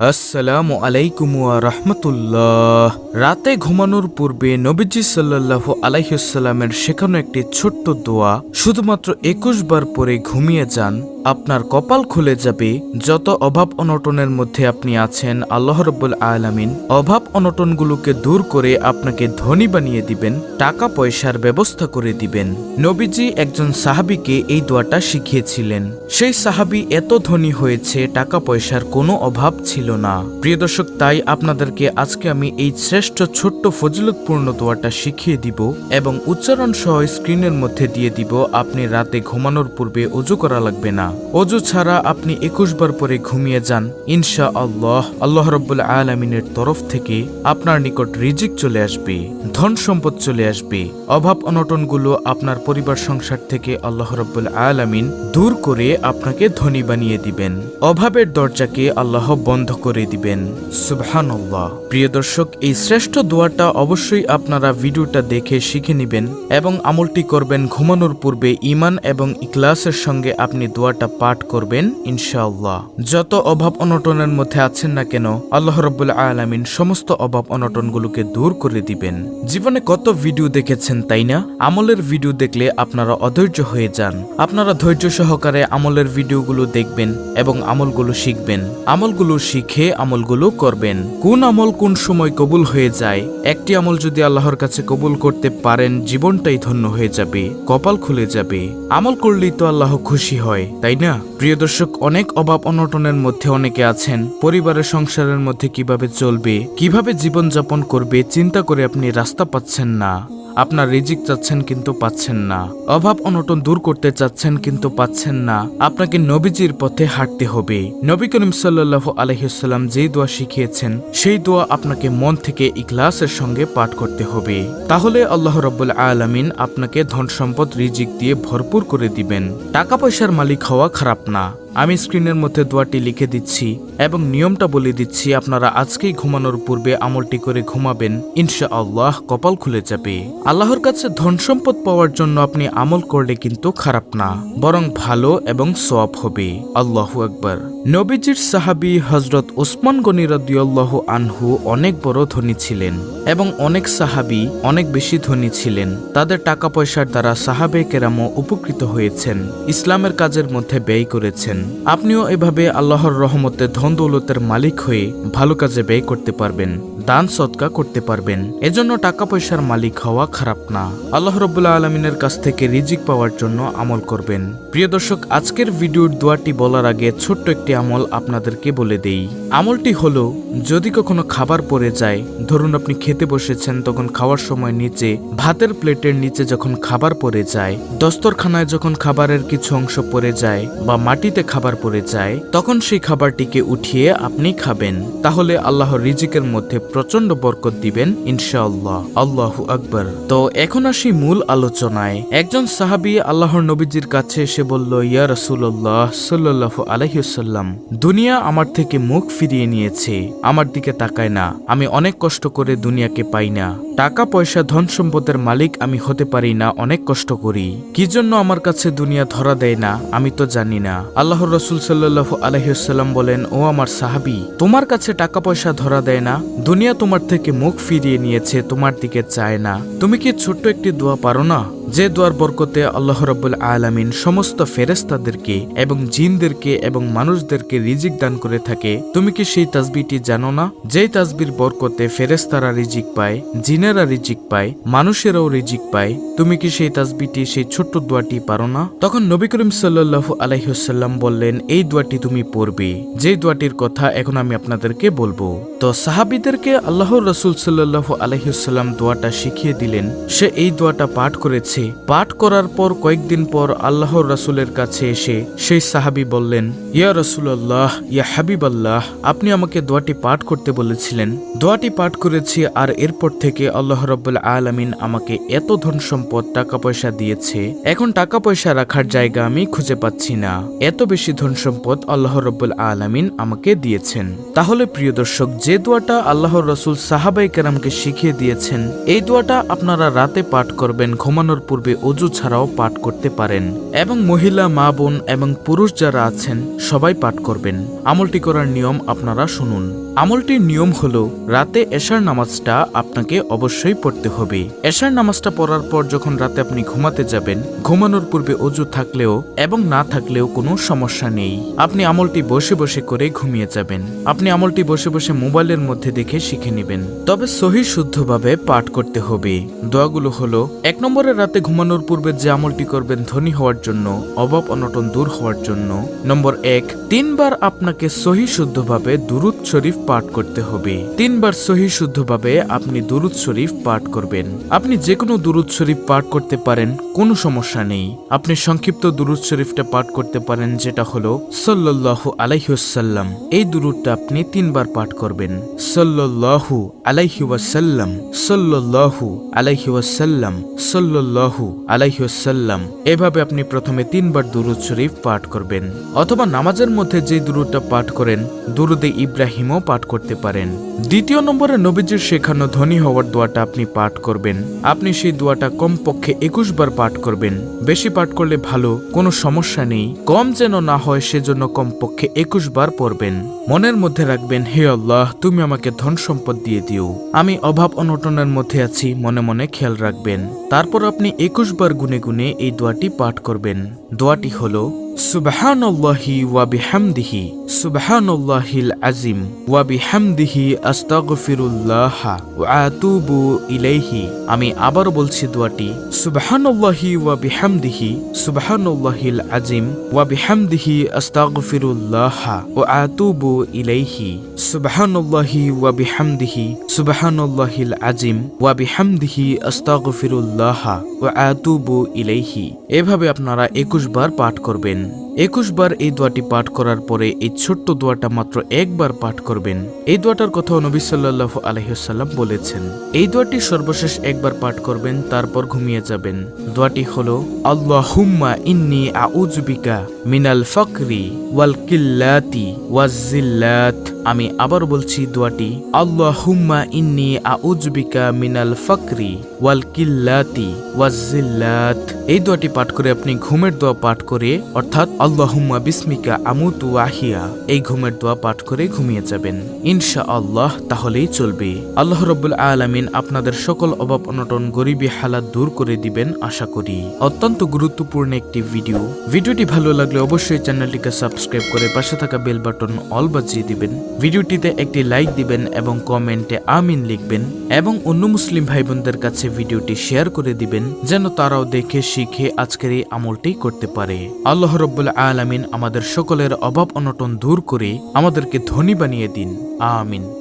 আসসালামু আলাইকুম রহমতুল্লাহ। রাতে ঘুমানোর পূর্বে নবীজি সাল্লাহ আলাইসাল্লামের শেখানো একটি ছোট্ট দোয়া শুধুমাত্র একুশ বার পরে ঘুমিয়ে যান। আপনার কপাল খুলে যাবে। যত অভাব অনটনের মধ্যে আপনি আছেন, আল্লাহ রব্বুল আলামিন অভাব অনটনগুলোকে দূর করে আপনাকে ধনী বানিয়ে দিবেন, টাকা পয়সার ব্যবস্থা করে দিবেন। নবীজি একজন সাহাবীকে এই দোয়াটা শিখিয়েছিলেন। সেই সাহাবী এত ধনী হয়েছে, টাকা পয়সার কোনো অভাব ছিল না। প্রিয় দর্শক, তাই আপনাদেরকে আজকে আমি এই শ্রেষ্ঠ ছোট্ট ফজিলতপূর্ণ দোয়াটা শিখিয়ে দিব এবং উচ্চারণ সহ স্ক্রিনের মধ্যে দিয়ে দিব, আপনি রাতে ঘুমানোর পূর্বে অজু করা লাগবে না। অজু ছাড়া আপনি একুশ বার পরে ঘুমিয়ে যান। ইনশা আল্লাহ আল্লাহ রব্বুল আলমিনের তরফ থেকে আপনার নিকট রিজিক চলে আসবে, ধন সম্পদ চলে আসবে। অভাব অনটনগুলো আপনার পরিবার সংসার থেকে আল্লাহ রব্বুল আলামিন দূর করে আপনাকে ধনী বানিয়ে দিবেন। অভাবের দরজাকে আল্লাহ বন্ধ করে দিবেন। সুবহানাল্লাহ। প্রিয় দর্শক, এই শ্রেষ্ঠ দোয়াটা অবশ্যই আপনারা ভিডিওটা দেখে শিখে নেবেন এবং আমলটি করবেন ঘুমানোর পূর্বে ইমান এবং ইকলাসের সঙ্গে আপনি দোয়াটা পাঠ করবেন, ইনশাআল্লাহ। যত অভাব অনটনের মধ্যে আছেন না কেন, আল্লাহ রব্বুল আলামিন সমস্ত অভাব অনটনগুলোকে দূর করে দিবেন। জীবনে কত ভিডিও দেখেছেন তাই না? আমলের ভিডিও দেখলে আপনারা অধৈর্য হয়ে যান। আপনারা ধৈর্য সহকারে আমলের ভিডিওগুলো দেখবেন এবং আমলগুলো শিখবেন। আমলগুলো শিখে আমলগুলো করবেন। কোন আমল কোন সময় কবুল হয়ে যায়? একটি আমল যদি আল্লাহর কাছে কবুল করতে পারেন, জীবনটাই ধন্য হয়ে যাবে, কপাল খুলে যাবে। আমল করলেই তো আল্লাহ খুশি হয় না? প্রিয় দর্শক, অনেক অভাব অনটনের মধ্যে অনেকে আছেন। পরিবারের সংসারের মধ্যে কীভাবে চলবে, কীভাবে জীবনযাপন করবে, চিন্তা করে আপনি রাস্তা পাচ্ছেন না। আপনার রিজিক চাচ্ছেন কিন্তু পাচ্ছেন না। অভাব অনটন দূর করতে চাচ্ছেন কিন্তু পাচ্ছেন না। আপনাকে নবীজির পথে হাঁটতে হবে। নবী করিম সাল্লাহ আলহিসাল্লাম যেই দোয়া শিখিয়েছেন, সেই দোয়া আপনাকে মন থেকে ইখলাসের সঙ্গে পাঠ করতে হবে। তাহলে আল্লাহ রব্বুল আলামিন আপনাকে ধন সম্পদ রিজিক দিয়ে ভরপুর করে দিবেন। টাকা পয়সার মালিক হওয়া খারাপ না। আমি স্ক্রিনের মধ্যে দোয়াটি লিখে দিচ্ছি এবং নিয়মটা বলে দিচ্ছি, আপনারা আজকেই ঘুমানোর পূর্বে আমলটি করে ঘুমাবেন। ইনশা আল্লাহ কপাল খুলে যাবে। আল্লাহর কাছে ধন সম্পদ পাওয়ার জন্য আপনি আমল করলে কিন্তু খারাপ না, বরং ভালো এবং সোয়াব হবে। আল্লাহু আকবার। নবীজির সাহাবী হজরত ওসমান গনি রদিয়াল্লাহু আনহু অনেক বড় ধনী ছিলেন এবং অনেক সাহাবী অনেক বেশি ধনী ছিলেন। তাদের টাকা পয়সার দ্বারা সাহাবে কেরামও উপকৃত হয়েছেন, ইসলামের কাজের মধ্যে ব্যয় করেছেন। আপনিও এভাবে আল্লাহর রহমতে ধন দৌলতের মালিক হয়ে ভালো কাজে ব্যয় করতে পারবেন, দান সৎকা করতে পারবেন। এজন্য টাকা পয়সার মালিক হওয়া খারাপ না। আল্লাহ রবুল্লা আলমিনের কাছ থেকে রিজিক পাওয়ার জন্য আমল করবেন। প্রিয় দর্শক, আজকের ভিডিওর দোয়াটি বলার আগে ছোট্ট একটি আমল আপনাদেরকে বলে দেই। আমলটি হলো, যদি কখনো খাবার পড়ে যায়, ধরুন আপনি খেতে বসেছেন, তখন খাওয়ার সময় নিচে, ভাতের প্লেটের নিচে যখন খাবার পড়ে যায়, দস্তরখানায় যখন খাবারের কিছু অংশ পড়ে যায়, বা মাটিতে খাবার পড়ে যায়, তখন সেই খাবারটিকে উঠিয়ে আপনি খাবেন। তাহলে আল্লাহর রিজিকের মধ্যে প্রচণ্ড বরকত দিবেন, ইনশাআল্লাহ। আল্লাহু আকবর। তো এখন আসি মূল আলোচনায়। একজন সাহাবী আল্লাহর নবীজির কাছে এসে বলল, ইয়া রাসূলুল্লাহ সাল্লাল্লাহু আলাইহিসাল্লাম দুনিয়া আমার থেকে মুখ ফিরিয়ে নিয়েছে, আমার দিকে তাকায় না, আমি অনেক কষ্ট করে দুনিয়াকে পাই না। টাকা পয়সা ধন সম্পদের মালিক আমি হতে পারি না, অনেক কষ্ট করি। কি জন্য আমার কাছে দুনিয়া ধরা দেয় না, আমি তো জানি না। আল্লাহর রসুল সাল্লাহ আলহিসাল্লাম বলেন, ও আমার সাহাবি, তোমার কাছে টাকা পয়সা ধরা দেয় না, দুনিয়া তোমার থেকে মুখ ফিরিয়ে নিয়েছে, তোমার দিকে চায় না। তুমি কি ছোট্ট একটি দোয়া পারো না? যে দোয়ার বরকতে আল্লাহ রব্বুল আলামিন সমস্ত ফেরেস্তাদেরকে এবং জিনদেরকে এবং মানুষদেরকে রিজিক দান করে থাকে, তুমি কি সেই তাসবিটি জানো না? যেই তাজবির বরকতে ফেরেস্তারা রিজিক পায়, জিনেরা রিজিক পায়, মানুষেরাও রিজিক পায়, তুমি কি সেই তাজবিটি সেই ছোট্ট দোয়াটি পারো না? তখন নবী করিম সাল্লাল্লাহু আলাইহাল্লাম বললেন, এই দোয়াটি তুমি পড়বে। যে দোয়াটির কথা এখন আমি আপনাদেরকে বলব। তো সাহাবিদেরকে আল্লাহর রসুল সাল্লাল্লাহু আলাইহাল্লাম দোয়াটা শিখিয়ে দিলেন। সে এই দোয়াটা পাঠ করেছে পাঠ করার পর কয়েকদিন পর আল্লাহর রাসুলের কাছে এসে সেই সাহাবি বললেন, ইয়া রসুল্লাহ ইয়া হাবিব আল্লাহ আপনি আমাকে দোয়াটি পাঠ করতে বলেছিলেন। দোয়াটি পাঠ করেছি আর এরপর থেকে আল্লাহ রব্বুল আলমিন আমাকে এত ধন সম্পদ টাকা পয়সা দিয়েছে। এখন টাকা পয়সা রাখার জায়গা আমি খুঁজে পাচ্ছি না। এত বেশি ধন সম্পদ আল্লাহ রব্বুল আলমিন আমাকে দিয়েছেন। তাহলে প্রিয় দর্শক, যে দোয়াটা আল্লাহর রসুল সাহাবাই কেরামকে শিখিয়ে দিয়েছেন, এই দোয়াটা আপনারা রাতে পাঠ করবেন, ঘুমানোর পূর্বে অজু ছাড়াও পাঠ করতে পারেন। এবং মহিলা, মা, বোন এবং পুরুষ যারা আছেন, সবাই পাঠ করবেন। আমলটি করার নিয়ম আপনারা শুনুন। আমলটির নিয়ম হল, রাতে এশার নামাজটা আপনাকে অবশ্যই পড়তে হবে। এশার নামাজটা পড়ার পর যখন রাতে আপনি ঘুমাতে যাবেন, ঘুমানোর পূর্বে অজু থাকলেও এবং না থাকলেও কোনো সমস্যা নেই। আপনি আমলটি বসে বসে করে ঘুমিয়ে যাবেন। আপনি আমলটি বসে বসে মোবাইলের মধ্যে দেখে শিখে নেবেন। তবে সহি শুদ্ধভাবে পাঠ করতে হবে। দোয়াগুলো হলো, এক নম্বরে রাতে ঘুমানোর পূর্বে যে আমলটি করবেন ধনী হওয়ার জন্য, অভাব অনটন দূর হওয়ার জন্য। নম্বর এক, তিনবার আপনাকে সহি শুদ্ধভাবে দুরুদ শরীফ পাঠ করতে হবে। তিনবার সহি শুদ্ধভাবে আপনি দুরুদ শরীফ পাঠ করবেন। আপনি যে কোনো দুরুদ শরীফ পাঠ করতে পারেন, কোনো সমস্যা নেই। আপনি সংক্ষিপ্ত দুরুদ শরীফটা পাঠ করতে পারেন, যেটা হলো, সাল্লাল্লাহু আলাইহুসাল্লাম এই দুরুদটা আপনি তিনবার পাঠ করবেন। সাল্লাল্লাহু আলাইহি ওয়াসাল্লাম, সাল্লাল্লাহু আলাইহি সাল্লাল্লাহু আলাইহি ওয়াসাল্লাম। এভাবে আপনি প্রথমে তিনবার দুরুদ শরীফ পাঠ করবেন, অথবা নামাজের মধ্যে যে দুরুদটা পাঠ করেন, দুরুদে ইব্রাহিমও পাঠ করতে পারেন। দ্বিতীয় নম্বরে নবীজির শেখানো ধনী হওয়ার দোয়াটা আপনি পাঠ করবেন। আপনি সেই দোয়াটা কমপক্ষে একুশ বার পাঠ করবেন। বেশি পাঠ করলে ভালো, কোনো সমস্যা নেই। কম যেন না হয়, সেজন্য কমপক্ষে একুশ বার পড়বেন। মনের মধ্যে রাখবেন, হে আল্লাহ, তুমি আমাকে ধন সম্পদ দিয়ে দিও। আমি অভাব অনটনের মধ্যে আছি, মনে মনে খেয়াল রাখবেন। তারপর আপনি একুশ বার গুনে গুনে এই দোয়াটি পাঠ করবেন। দোয়াটি হল সুবহানাল্লাহি ওয়া বিহামদিহি। সুবহানাল্লাহিল আজিম। ওয়া বিহামদিহি আস্তাগফিরুল্লাহ ওয়া আতুবু ইলাইহি। আমি আবার বলছি দোয়াটি, সুবহানাল্লাহি ওয়া বিহামদিহি, সুবহানাল্লাহিল আজিম, ওয়া বিহামদিহি আস্তাগফিরুল্লাহ ওয়া আতুবু ইলাইহি। সুবহানাল্লাহি ওয়া বিহামদিহি, সুবহানাল্লাহিল আজিম, ওয়া বিহামদিহি আস্তাগফিরুল্লাহ ওয়া আতুবু ইলাইহি। এভাবে আপনারা একুশ বার পাঠ করবেন। একুশ বার এই দোয়াটি পাঠ করার পরে এই ছোট্ট দোয়াটা মাত্র একবার পাঠ করবেন। এই দোয়াটার কথা নবী সাল্লাহ আলহিসাল্লাম বলেছেন। এই দোয়াটি সর্বশেষ একবার পাঠ করবেন, তারপর ঘুমিয়ে যাবেন। দোয়াটি হল আল্লাহ হুম্মা ইন্নি আউজবিকা মিনাল ফকরি ওয়াল কিল্লাতি ওয়াজিল্লাত আমি আবার বলছি দোয়াটি, আল্লাহুম্মা ইন্নি আউজবিকা মিনাল ফকরি ওয়াল কিল্লাতি ওয়াজিল্লাত এই দোয়াটি পাঠ করে আপনি ঘুমের দোয়া পাঠ করে, অর্থাৎ আল্লাহুম্মা বিসমিকা আমুতু ওয়াহিয়া, এই ঘুমের দোয়া পাঠ করে ঘুমিয়ে যাবেন। ইনশা আল্লাহ তাহলেই চলবে। আল্লাহ রব্বুল আলামিন আপনাদের সকল অভাব অনটন, গরিবী হালাত দূর করে দিবেন আশা করি। অত্যন্ত গুরুত্বপূর্ণ একটি ভিডিও। ভিডিওটি ভালো লাগলে অবশ্যই চ্যানেলটিকে সাবস্ক্রাইব করে পাশে থাকা বেল বাটন অল বাজিয়ে দিবেন। ভিডিওটিতে একটি লাইক দিবেন এবং কমেন্টে আমিন লিখবেন এবং অন্য মুসলিম ভাই বোনদের কাছে ভিডিওটি শেয়ার করে দিবেন, যেন তারাও দেখে, শিখে আজকের এই আমলটি করতে পারে। আল্লাহ রব্বুল আলামিন আমাদের সকলের অভাব অনটন দূর করে আমাদেরকে ধনী বানিয়ে দিন। আমিন।